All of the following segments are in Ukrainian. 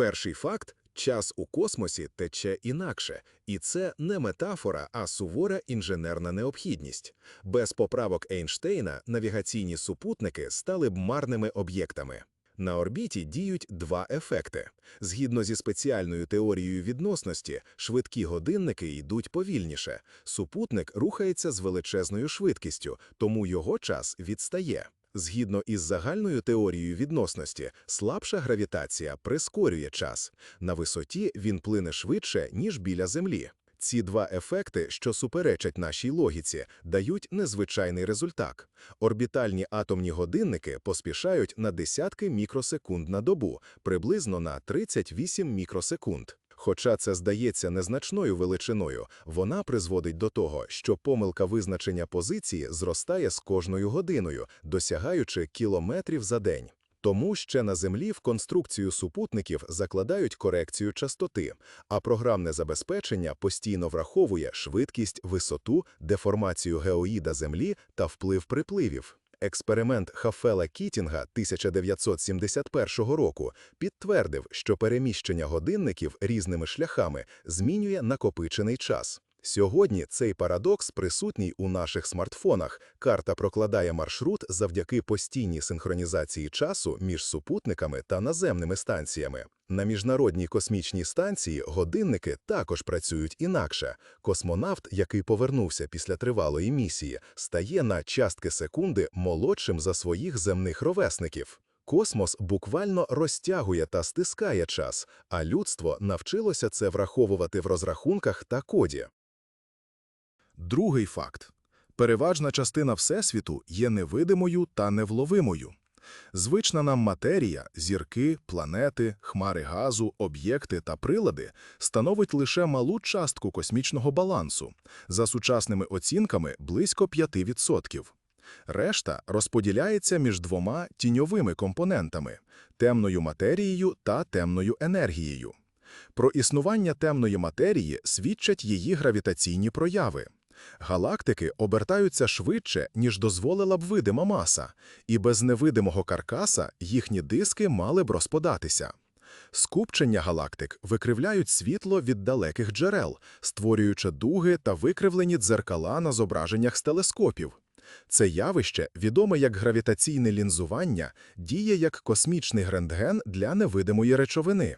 Перший факт час у космосі тече інакше, і це не метафора, а сувора інженерна необхідність. Без поправок Ейнштейна навігаційні супутники стали б марними об'єктами. На орбіті діють два ефекти. Згідно зі спеціальною теорією відносності, швидкі годинники йдуть повільніше. Супутник рухається з величезною швидкістю, тому його час відстає. Згідно із загальною теорією відносності, слабша гравітація прискорює час. На висоті він плине швидше, ніж біля Землі. Ці два ефекти, що суперечать нашій логіці, дають незвичайний результат. Орбітальні атомні годинники поспішають на десятки мікросекунд на добу, приблизно на 38 мікросекунд. Хоча це здається незначною величиною, вона призводить до того, що помилка визначення позиції зростає з кожною годиною, досягаючи кілометрів за день. Тому ще на Землі в конструкцію супутників закладають корекцію частоти, а програмне забезпечення постійно враховує швидкість, висоту, деформацію геоїда Землі та вплив припливів. Експеримент Хафела Кітінга 1971 року підтвердив, що переміщення годинників різними шляхами змінює накопичений час. Сьогодні цей парадокс присутній у наших смартфонах. Карта прокладає маршрут завдяки постійній синхронізації часу між супутниками та наземними станціями. На міжнародній космічній станції годинники також працюють інакше. Космонавт, який повернувся після тривалої місії, стає на частки секунди молодшим за своїх земних ровесників. Космос буквально розтягує та стискає час, а людство навчилося це враховувати в розрахунках та коді. Другий факт. Переважна частина Всесвіту є невидимою та невловимою. Звична нам матерія, зірки, планети, хмари газу, об'єкти та прилади становить лише малу частку космічного балансу, за сучасними оцінками близько 5%. Решта розподіляється між двома тіньовими компонентами темною матерією та темною енергією. Про існування темної матерії свідчать її гравітаційні прояви. Галактики обертаються швидше, ніж дозволила б видима маса, і без невидимого каркаса їхні диски мали б розпадатися. Скупчення галактик викривляють світло від далеких джерел, створюючи дуги та викривлені дзеркала на зображеннях з телескопів. Це явище, відоме як гравітаційне лінзування, діє як космічний рентген для невидимої речовини.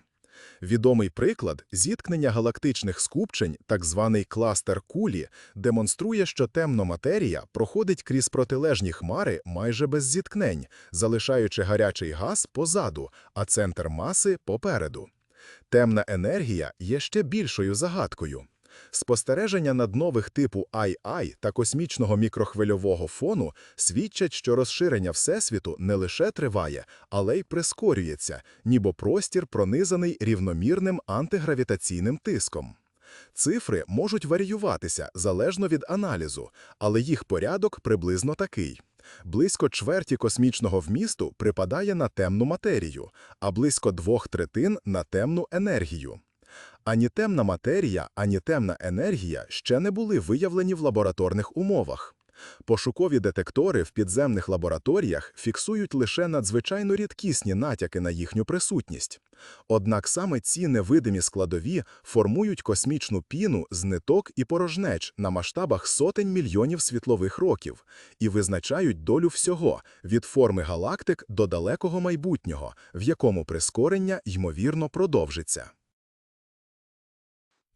Відомий приклад зіткнення галактичних скупчень, так званий кластер кулі, демонструє, що темна матерія проходить крізь протилежні хмари майже без зіткнень, залишаючи гарячий газ позаду, а центр маси попереду. Темна енергія є ще більшою загадкою. Спостереження над нових типу II та космічного мікрохвильового фону свідчать, що розширення Всесвіту не лише триває, але й прискорюється, ніби простір пронизаний рівномірним антигравітаційним тиском. Цифри можуть варіюватися залежно від аналізу, але їх порядок приблизно такий. Близько чверті космічного вмісту припадає на темну матерію, а близько двох третин на темну енергію. Ані темна матерія, ані темна енергія ще не були виявлені в лабораторних умовах. Пошукові детектори в підземних лабораторіях фіксують лише надзвичайно рідкісні натяки на їхню присутність. Однак саме ці невидимі складові формують космічну піну з ниток і порожнеч на масштабах сотень мільйонів світлових років і визначають долю всього від форми галактик до далекого майбутнього, в якому прискорення ймовірно продовжиться.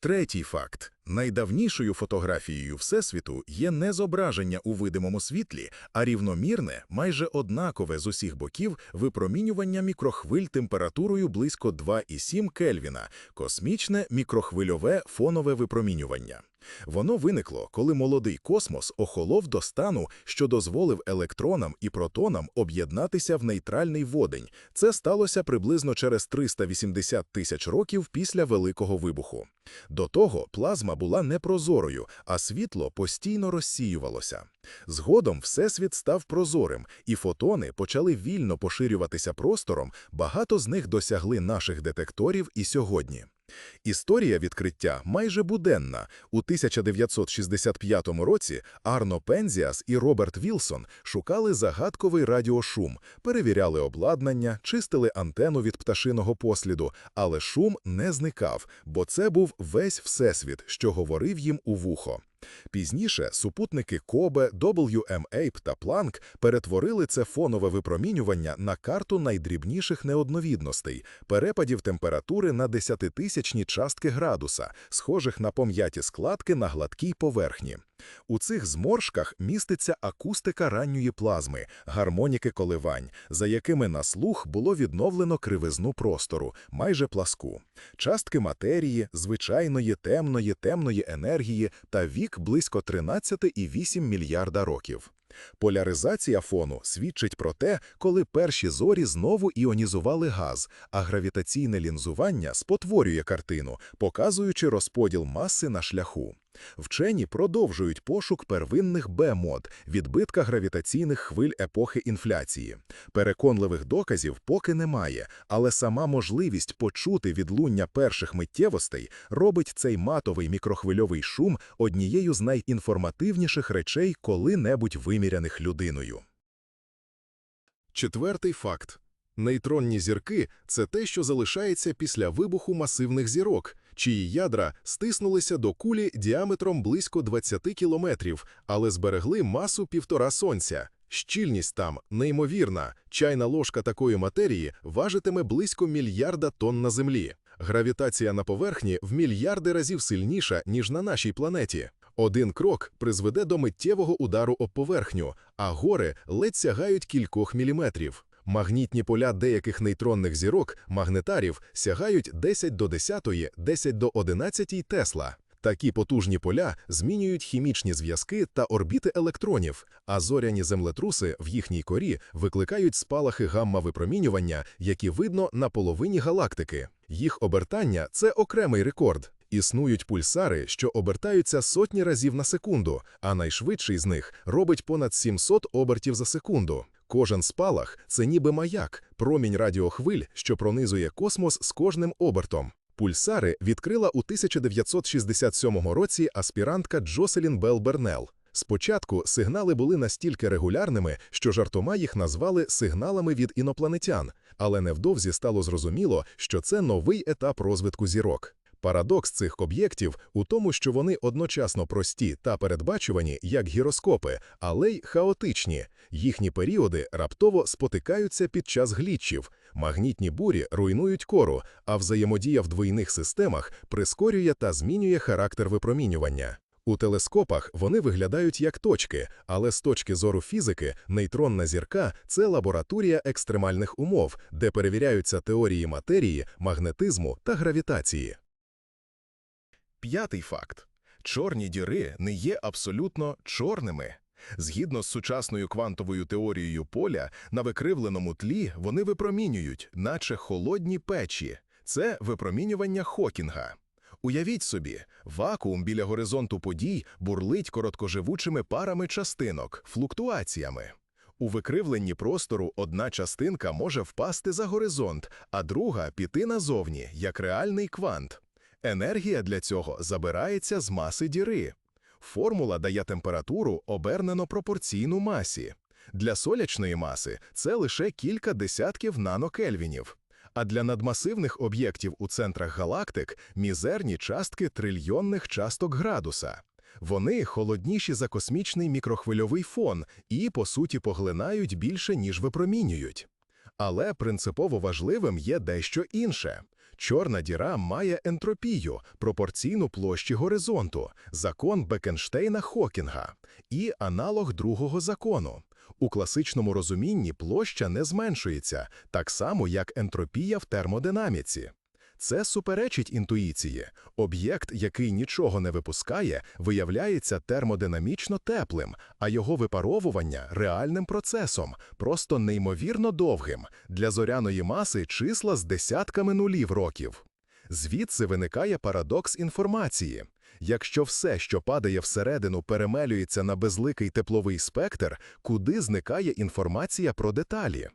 Третій факт. Найдавнішою фотографією Всесвіту є не зображення у видимому світлі, а рівномірне, майже однакове з усіх боків випромінювання мікрохвиль температурою близько 2,7 Кельвіна, космічне мікрохвильове фонове випромінювання. Воно виникло, коли молодий космос охолов до стану, що дозволив електронам і протонам об'єднатися в нейтральний водень. Це сталося приблизно через 380 тисяч років після Великого вибуху. До того плазма була непрозорою, а світло постійно розсіювалося. Згодом Всесвіт став прозорим, і фотони почали вільно поширюватися простором, багато з них досягли наших детекторів і сьогодні. Історія відкриття майже буденна. У 1965 році Арно Пензіас і Роберт Вілсон шукали загадковий радіошум, перевіряли обладнання, чистили антенну від пташиного посліду, але шум не зникав, бо це був весь всесвіт, що говорив їм у вухо. Пізніше супутники Кобе, WM-APE та Планк перетворили це фонове випромінювання на карту найдрібніших неодновідностей, перепадів температури на десятитисячні частки градуса, схожих на пом'яті складки на гладкій поверхні. У цих зморшках міститься акустика ранньої плазми, гармоніки коливань, за якими на слух було відновлено кривизну простору, майже пласку, частки матерії, звичайної темної, темної енергії та вік близько 13,8 мільярда років. Поляризація фону свідчить про те, коли перші зорі знову іонізували газ, а гравітаційне лінзування спотворює картину, показуючи розподіл маси на шляху. Вчені продовжують пошук первинних Б-мод, відбитка гравітаційних хвиль епохи інфляції. Переконливих доказів поки немає, але сама можливість почути відлуння перших миттєвостей робить цей матовий мікрохвильовий шум однією з найінформативніших речей коли-небудь виміряних людиною. Четвертий факт. Нейтронні зірки – це те, що залишається після вибуху масивних зірок, чиї ядра стиснулися до кулі діаметром близько 20 кілометрів, але зберегли масу півтора сонця. Щільність там неймовірна. Чайна ложка такої матерії важитиме близько мільярда тонн на Землі. Гравітація на поверхні в мільярди разів сильніша, ніж на нашій планеті. Один крок призведе до миттєвого удару об поверхню, а гори ледь сягають кількох міліметрів. Магнітні поля деяких нейтронних зірок, магнетарів, сягають 10 до 10, 10 до 11 Тесла. Такі потужні поля змінюють хімічні зв'язки та орбіти електронів, а зоряні землетруси в їхній корі викликають спалахи гамма-випромінювання, які видно на половині галактики. Їх обертання – це окремий рекорд. Існують пульсари, що обертаються сотні разів на секунду, а найшвидший з них робить понад 700 обертів за секунду. Кожен спалах – це ніби маяк, промінь радіохвиль, що пронизує космос з кожним обертом. Пульсари відкрила у 1967 році аспірантка Джоселін Белл Бернел. Спочатку сигнали були настільки регулярними, що жартома їх назвали сигналами від інопланетян, але невдовзі стало зрозуміло, що це новий етап розвитку зірок. Парадокс цих об'єктів у тому, що вони одночасно прості та передбачувані, як гіроскопи, але й хаотичні. Їхні періоди раптово спотикаються під час глітчів. Магнітні бурі руйнують кору, а взаємодія в двойних системах прискорює та змінює характер випромінювання. У телескопах вони виглядають як точки, але з точки зору фізики нейтронна зірка це лабораторія екстремальних умов, де перевіряються теорії матерії, магнетизму та гравітації. П'ятий факт. Чорні діри не є абсолютно чорними. Згідно з сучасною квантовою теорією поля, на викривленому тлі вони випромінюють, наче холодні печі. Це випромінювання Хокінга. Уявіть собі, вакуум біля горизонту подій бурлить короткоживучими парами частинок, флуктуаціями. У викривленні простору одна частинка може впасти за горизонт, а друга піти назовні, як реальний квант. Енергія для цього забирається з маси діри. Формула дає температуру обернено пропорційну масі. Для солячної маси це лише кілька десятків нанокельвінів. А для надмасивних об'єктів у центрах галактик мізерні частки трильйонних часток градуса. Вони холодніші за космічний мікрохвильовий фон і, по суті, поглинають більше, ніж випромінюють. Але принципово важливим є дещо інше. Чорна діра має ентропію, пропорційну площі горизонту, закон Бекенштейна-Хокінга і аналог другого закону. У класичному розумінні площа не зменшується, так само як ентропія в термодинаміці. Це суперечить інтуїції. Об'єкт, який нічого не випускає, виявляється термодинамічно теплим, а його випаровування реальним процесом, просто неймовірно довгим, для зоряної маси числа з десятками нулів років. Звідси виникає парадокс інформації. Якщо все, що падає всередину, перемелюється на безликий тепловий спектр, куди зникає інформація про деталі?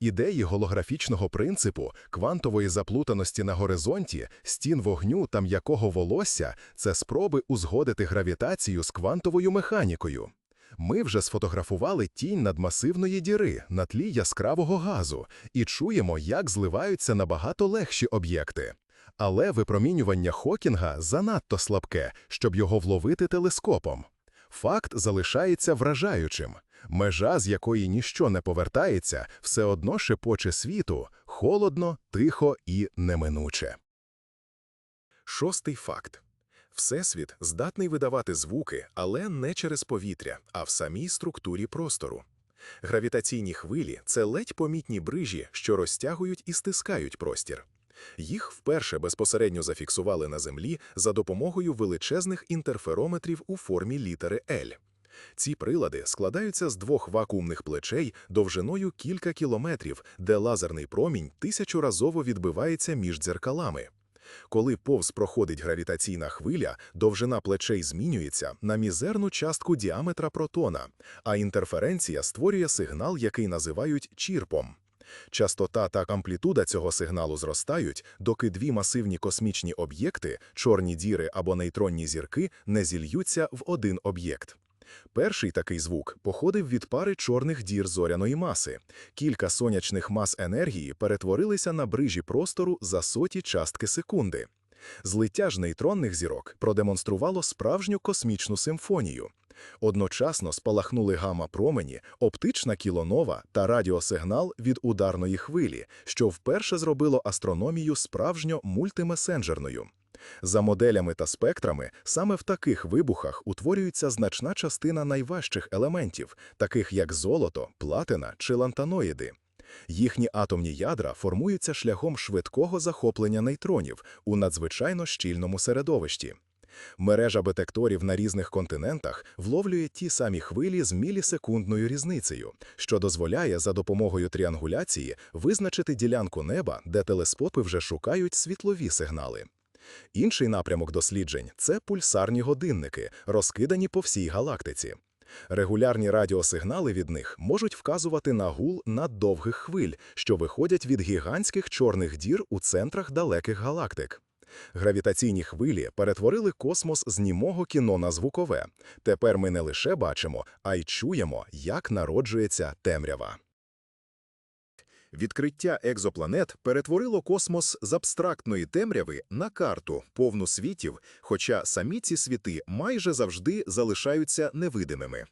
Ідеї голографічного принципу, квантової заплутаності на горизонті, стін вогню та м'якого волосся – це спроби узгодити гравітацію з квантовою механікою. Ми вже сфотографували тінь надмасивної діри на тлі яскравого газу і чуємо, як зливаються набагато легші об'єкти. Але випромінювання Хокінга занадто слабке, щоб його вловити телескопом. Факт залишається вражаючим. Межа, з якої ніщо не повертається, все одно шепоче світу, холодно, тихо і неминуче. Шостий факт. Всесвіт здатний видавати звуки, але не через повітря, а в самій структурі простору. Гравітаційні хвилі – це ледь помітні брижі, що розтягують і стискають простір. Їх вперше безпосередньо зафіксували на Землі за допомогою величезних інтерферометрів у формі літери L. Ці прилади складаються з двох вакуумних плечей довжиною кілька кілометрів, де лазерний промінь тисячоразово відбивається між дзеркалами. Коли повз проходить гравітаційна хвиля, довжина плечей змінюється на мізерну частку діаметра протона, а інтерференція створює сигнал, який називають чірпом. Частота та амплітуда цього сигналу зростають, доки дві масивні космічні об'єкти, чорні діри або нейтронні зірки, не зільються в один об'єкт. Перший такий звук походив від пари чорних дір зоряної маси. Кілька сонячних мас енергії перетворилися на брижі простору за соті частки секунди. Злиття ж нейтронних зірок продемонструвало справжню космічну симфонію. Одночасно спалахнули гамма-промені, оптична кілонова та радіосигнал від ударної хвилі, що вперше зробило астрономію справжньо мультимесенджерною. За моделями та спектрами, саме в таких вибухах утворюється значна частина найважчих елементів, таких як золото, платина чи лантаноїди. Їхні атомні ядра формуються шляхом швидкого захоплення нейтронів у надзвичайно щільному середовищі. Мережа детекторів на різних континентах вловлює ті самі хвилі з мілісекундною різницею, що дозволяє за допомогою тріангуляції визначити ділянку неба, де телескопи вже шукають світлові сигнали. Інший напрямок досліджень це пульсарні годинники, розкидані по всій галактиці. Регулярні радіосигнали від них можуть вказувати на гул наддовгих хвиль, що виходять від гігантських чорних дір у центрах далеких галактик. Гравітаційні хвилі перетворили космос з німого кіно на звукове. Тепер ми не лише бачимо, а й чуємо, як народжується темрява. Відкриття екзопланет перетворило космос з абстрактної темряви на карту, повну світів, хоча самі ці світи майже завжди залишаються невидимими.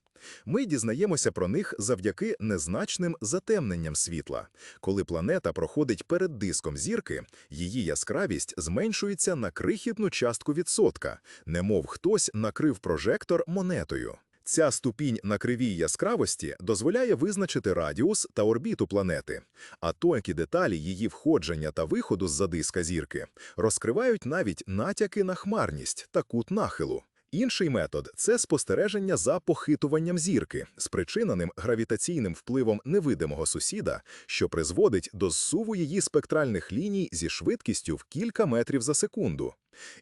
Ми дізнаємося про них завдяки незначним затемненням світла. Коли планета проходить перед диском зірки, її яскравість зменшується на крихітну частку відсотка, немов хтось накрив прожектор монетою. Ця ступінь на кривій яскравості дозволяє визначити радіус та орбіту планети, а тонкі деталі її входження та виходу з-за диска зірки розкривають навіть натяки на хмарність та кут нахилу. Інший метод це спостереження за похитуванням зірки, спричиненим гравітаційним впливом невидимого сусіда, що призводить до зсуву її спектральних ліній зі швидкістю в кілька метрів за секунду.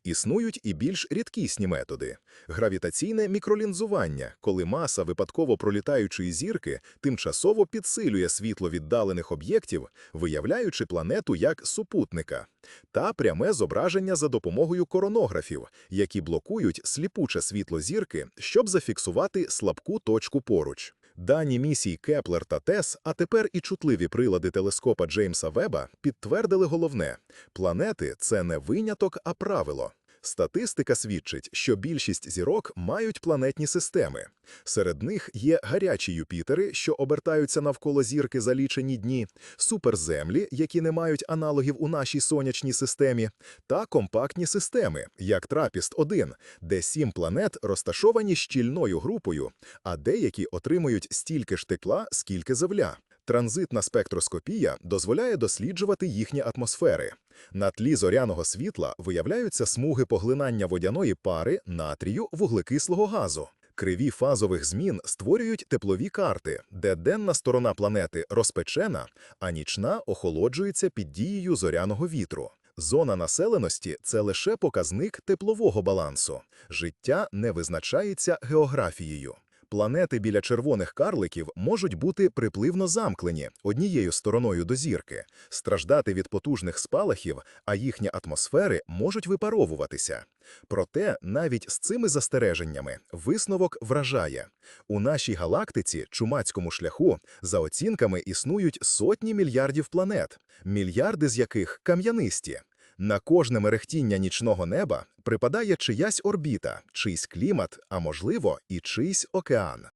Існують і більш рідкісні методи: гравітаційне мікролінзування, коли маса випадково пролітаючої зірки тимчасово підсилює світло віддалених об'єктів, виявляючи планету як супутника, та пряме зображення за допомогою коронографів, які блокують сліпуче світло зірки, щоб зафіксувати слабку точку поруч. Дані місій Кеплер та ТЕС, а тепер і чутливі прилади телескопа Джеймса Веба підтвердили головне – планети – це не виняток, а правило. Статистика свідчить, що більшість зірок мають планетні системи. Серед них є гарячі Юпітери, що обертаються навколо зірки за лічені дні, суперземлі, які не мають аналогів у нашій сонячній системі, та компактні системи, як Трапіст-1, де сім планет розташовані щільною групою, а деякі отримують стільки ж тепла, скільки Земля. Транзитна спектроскопія дозволяє досліджувати їхні атмосфери. На тлі зоряного світла виявляються смуги поглинання водяної пари, натрію, вуглекислого газу. Криві фазових змін створюють теплові карти, де денна сторона планети розпечена, а нічна охолоджується під дією зоряного вітру. Зона населеності – це лише показник теплового балансу. Життя не визначається географією. Планети біля червоних карликів можуть бути припливно замкнені однією стороною до зірки, страждати від потужних спалахів, а їхні атмосфери можуть випаровуватися. Проте навіть з цими застереженнями висновок вражає. У нашій галактиці, чумацькому шляху, за оцінками існують сотні мільярдів планет, мільярди з яких кам'янисті. На кожне мерехтіння нічного неба припадає чиясь орбіта, чийсь клімат, а можливо, і чийсь океан.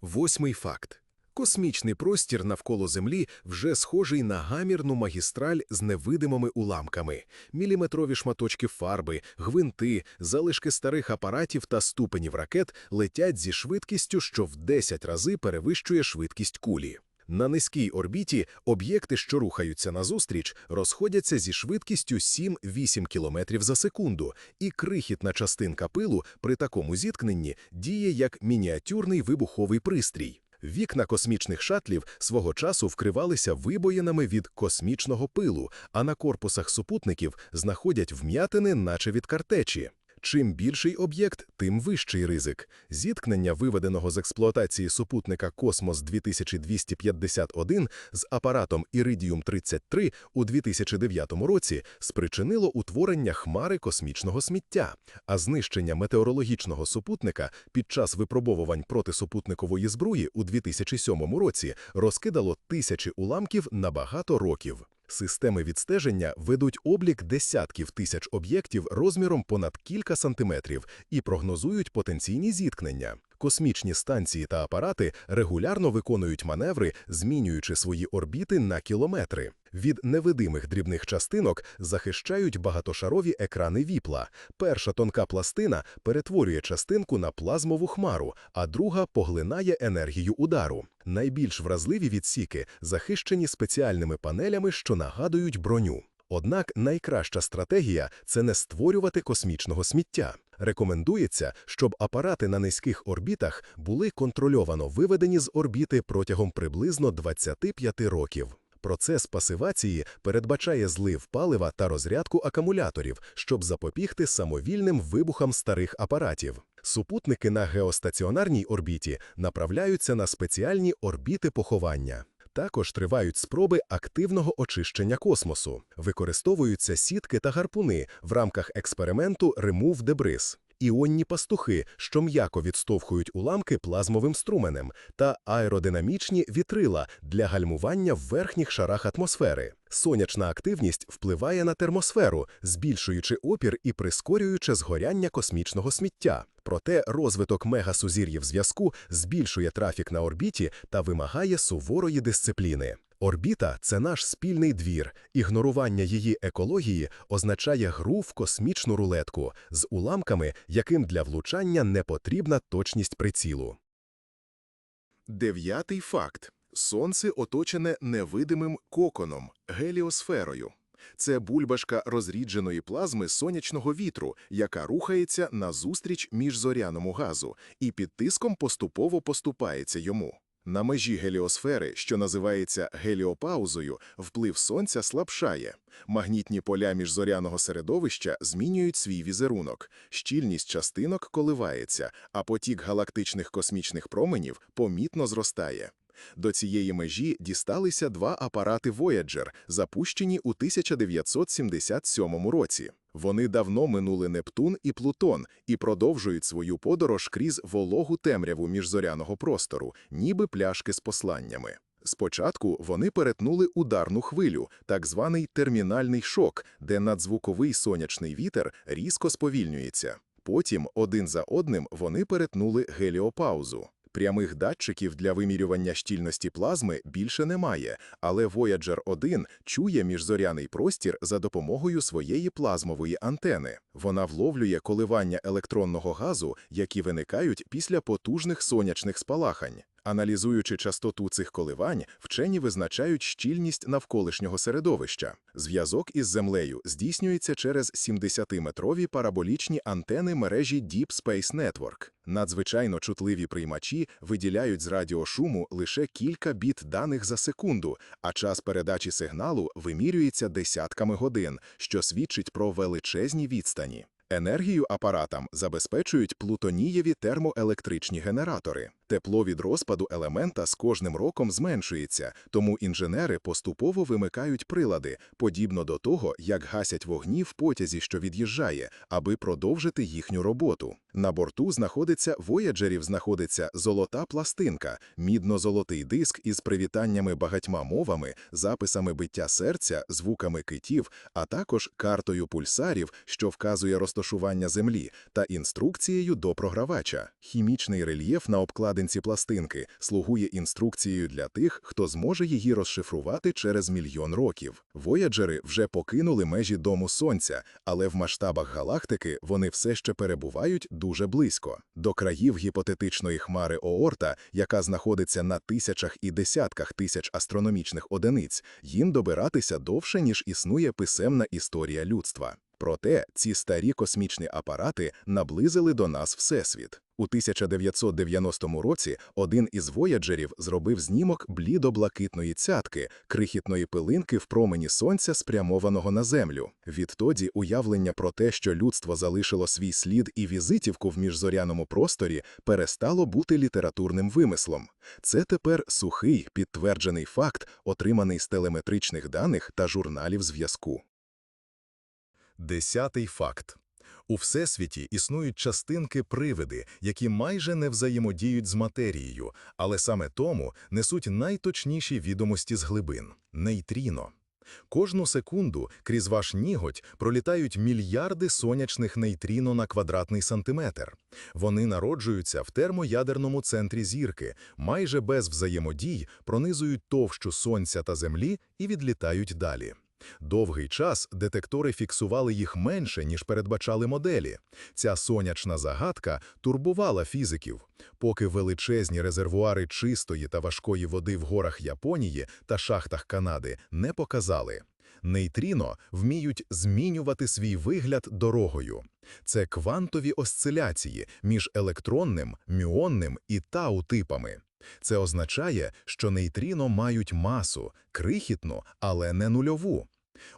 Восьмий факт. Космічний простір навколо Землі вже схожий на гамірну магістраль з невидимими уламками. Міліметрові шматочки фарби, гвинти, залишки старих апаратів та ступенів ракет летять зі швидкістю, що в 10 рази перевищує швидкість кулі. На низькій орбіті об'єкти, що рухаються назустріч, розходяться зі швидкістю 7-8 км за секунду, і крихітна частинка пилу при такому зіткненні діє як мініатюрний вибуховий пристрій. Вікна космічних шатлів свого часу вкривалися вибоїнами від космічного пилу, а на корпусах супутників знаходять вм'ятини, наче від картечі. Чим більший об'єкт, тим вищий ризик. Зіткнення виведеного з експлуатації супутника Космос 2251 з апаратом Iridium 33 у 2009 році спричинило утворення хмари космічного сміття, а знищення метеорологічного супутника під час випробовувань протисупутникової зброї у 2007 році розкидало тисячі уламків на багато років. Системи відстеження ведуть облік десятків тисяч об'єктів розміром понад кілька сантиметрів і прогнозують потенційні зіткнення. Космічні станції та апарати регулярно виконують маневри, змінюючи свої орбіти на кілометри. Від невидимих дрібних частинок захищають багатошарові екрани віпла. Перша тонка пластина перетворює частинку на плазмову хмару, а друга поглинає енергію удару. Найбільш вразливі відсіки захищені спеціальними панелями, що нагадують броню. Однак найкраща стратегія це не створювати космічного сміття. Рекомендується, щоб апарати на низьких орбітах були контрольовано виведені з орбіти протягом приблизно 25 років. Процес пасивації передбачає злив палива та розрядку акумуляторів, щоб запобігти самовільним вибухам старих апаратів. Супутники на геостаціонарній орбіті направляються на спеціальні орбіти поховання. Також тривають спроби активного очищення космосу. Використовуються сітки та гарпуни в рамках експерименту Remove Debris. Іонні пастухи, що м'яко відштовхують уламки плазмовим струменем, та аеродинамічні вітрила для гальмування в верхніх шарах атмосфери. Сонячна активність впливає на термосферу, збільшуючи опір і прискорюючи згоряння космічного сміття. Проте розвиток мегасузір'їв зв'язку збільшує трафік на орбіті та вимагає суворої дисципліни. Орбіта це наш спільний двір. Ігнорування її екології означає гру в космічну рулетку з уламками, яким для влучання не потрібна точність прицілу. Дев'ятий факт. Сонце оточене невидимим коконом геліосферою. Це бульбашка розрідженої плазми сонячного вітру, яка рухається назустріч міжзоряному газу і під тиском поступово поступається йому. На межі геліосфери, що називається геліопаузою, вплив сонця слабшає. Магнітні поля міжзоряного середовища змінюють свій візерунок, щільність частинок коливається, а потік галактичних космічних променів помітно зростає. До цієї межі дісталися два апарати Voyager, запущені у 1977 році. Вони давно минули Нептун і Плутон і продовжують свою подорож крізь вологу темряву міжзоряного простору, ніби пляшки з посланнями. Спочатку вони перетнули ударну хвилю, так званий термінальний шок, де надзвуковий сонячний вітер різко сповільнюється. Потім один за одним вони перетнули геліопаузу. Прямих датчиків для вимірювання щільності плазми більше немає, але Voyager 1 чує міжзоряний простір за допомогою своєї плазмової антени. Вона вловлює коливання електронного газу, які виникають після потужних сонячних спалахань. Аналізуючи частоту цих коливань, вчені визначають щільність навколишнього середовища. Зв'язок із Землею здійснюється через 70-метрові параболічні антени мережі Deep Space Network. Надзвичайно чутливі приймачі виділяють з радіошуму лише кілька біт даних за секунду, а час передачі сигналу вимірюється десятками годин, що свідчить про величезні відстані. Енергію апаратам забезпечують плутонієві термоелектричні генератори. Тепло від розпаду елемента з кожним роком зменшується, тому інженери поступово вимикають прилади, подібно до того, як гасять вогні в потязі, що від'їжджає, аби продовжити їхню роботу. На борту знаходиться вояджерів знаходиться золота пластинка, мідно-золотий диск із привітаннями багатьма мовами, записами биття серця, звуками китів, а також картою пульсарів, що вказує розташування Землі, та інструкцією до програвача. Хімічний рельєф на обкладинці пластинки слугує інструкцією для тих, хто зможе її розшифрувати через мільйон років. Вояджери вже покинули межі дому Сонця, але в масштабах галактики вони все ще перебувають дуже близько. До країв гіпотетичної хмари Оорта, яка знаходиться на тисячах і десятках тисяч астрономічних одиниць, їм добиратися довше, ніж існує писемна історія людства. Проте ці старі космічні апарати наблизили до нас Всесвіт. У 1990 році один із вояджерів зробив знімок блідо-блакитної цятки, крихітної пилинки в промені сонця, спрямованого на Землю. Відтоді уявлення про те, що людство залишило свій слід і візитівку в міжзоряному просторі, перестало бути літературним вимислом. Це тепер сухий, підтверджений факт, отриманий з телеметричних даних та журналів зв'язку. Десятий факт. У Всесвіті існують частинки-привиди, які майже не взаємодіють з матерією, але саме тому несуть найточніші відомості з глибин – нейтріно. Кожну секунду крізь ваш ніготь пролітають мільярди сонячних нейтріно на квадратний сантиметр. Вони народжуються в термоядерному центрі зірки, майже без взаємодій пронизують товщу Сонця та Землі і відлітають далі. Довгий час детектори фіксували їх менше, ніж передбачали моделі. Ця сонячна загадка турбувала фізиків, поки величезні резервуари чистої та важкої води в горах Японії та шахтах Канади не показали. Нейтріно вміють змінювати свій вигляд дорогою. Це квантові осциляції між електронним, мюонним і тау-типами. Це означає, що нейтріно мають масу, крихітну, але не нульову.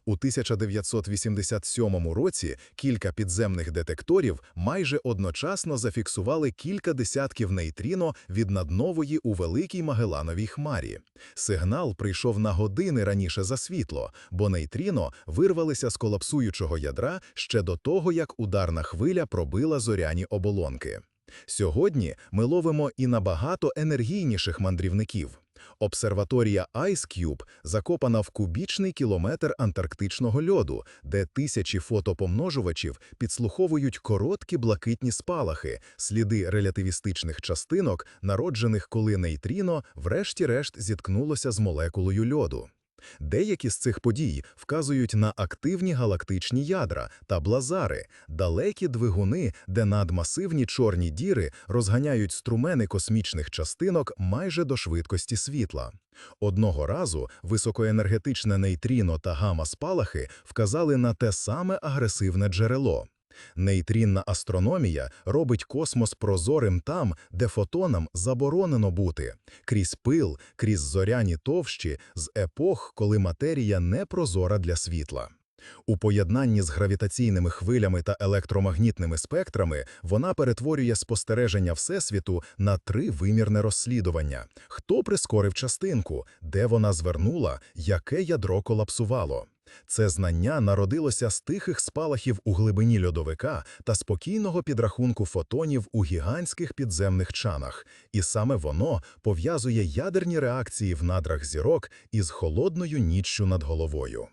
У 1987 році кілька підземних детекторів майже одночасно зафіксували кілька десятків нейтріно від наднової у Великій Магелановій хмарі. Сигнал прийшов на години раніше за світло, бо нейтріно вирвалися з колапсуючого ядра ще до того, як ударна хвиля пробила зоряні оболонки. Сьогодні ми ловимо і набагато енергійніших мандрівників. Обсерваторія IceCube закопана в кубічний кілометр антарктичного льоду, де тисячі фотопомножувачів підслуховують короткі блакитні спалахи, сліди релятивістичних частинок, народжених коли нейтріно врешті-решт зіткнулося з молекулою льоду. Деякі з цих подій вказують на активні галактичні ядра та блазари, далекі двигуни, де надмасивні чорні діри розганяють струмени космічних частинок майже до швидкості світла. Одного разу високоенергетичне нейтріно та гамма-спалахи вказали на те саме агресивне джерело. Нейтрінна астрономія робить космос прозорим там, де фотонам заборонено бути, крізь пил, крізь зоряні товщі, з епох, коли матерія не прозора для світла. У поєднанні з гравітаційними хвилями та електромагнітними спектрами вона перетворює спостереження Всесвіту на тривимірне розслідування. Хто прискорив частинку, де вона звернула, яке ядро колапсувало. Це знання народилося з тихих спалахів у глибині льодовика та спокійного підрахунку фотонів у гігантських підземних чанах, і саме воно пов'язує ядерні реакції в надрах зірок із холодною ніччю над головою.